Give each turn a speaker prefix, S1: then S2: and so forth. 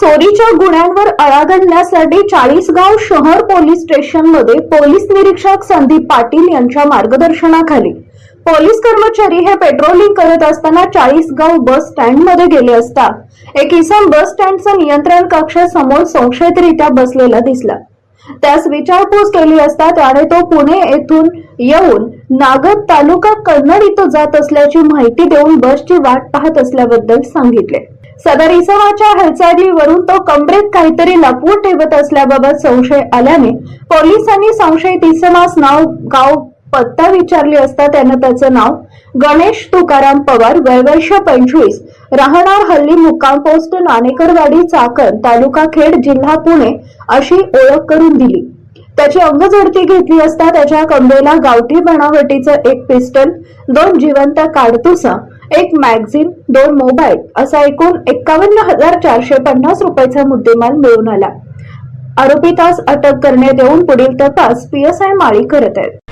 S1: चोरीच्या गुन्ह्यांवर आळा घालण्यासाठी चाळीसगाव शहर पोलीस स्टेशनमध्ये पोलीस निरीक्षक संदीप पाटील यांच्या मार्गदर्शनाखाली पोलीस कर्मचारी हे पेट्रोलिंग करत असताना चाळीसगाव बस स्टँडमध्ये गेले असता एक इसम बस स्टँडचा नियंत्रण कक्ष समोर संशयितरित्या बसलेला दिसला. त्यास विचारपूस केली असता त्याने तो पुणे येथून येऊन नागद तालुका कन्नड इथं जात असल्याची माहिती देऊन बसची वाट पाहत असल्याबद्दल सांगितले. सदर इसमाच्या हालचालीवरून तो कमरेत काहीतरी लपवून ठेवत असल्याबाबत संशय आल्याने पोलिसांनी संशयित इसमास नाव गाव पत्ता विचारली असता त्यानं त्याचं नाव गणेश तुकाराम पवार वयवर्ष पंचवीस राहणार हल्ली मुक्काम पोस्ट नाणेकरवाडी चाकण तालुका खेड जिल्हा पुणे अशी ओळख करून दिली. त्याची अंगझडती घेतली असता त्याच्या कमरेला गावठी बनावटीचं एक पिस्टल दोन जिवंत काडतुसा एक मॅगझिन दोन मोबाईल असा एकूण एक्कावन्न हजार चारशे पन्नास रुपयाचा मुद्देमाल मिळून आला. आरोपी तास अटक करण्यात येऊन पुढील तपास पीएसआय माळी करत आहेत.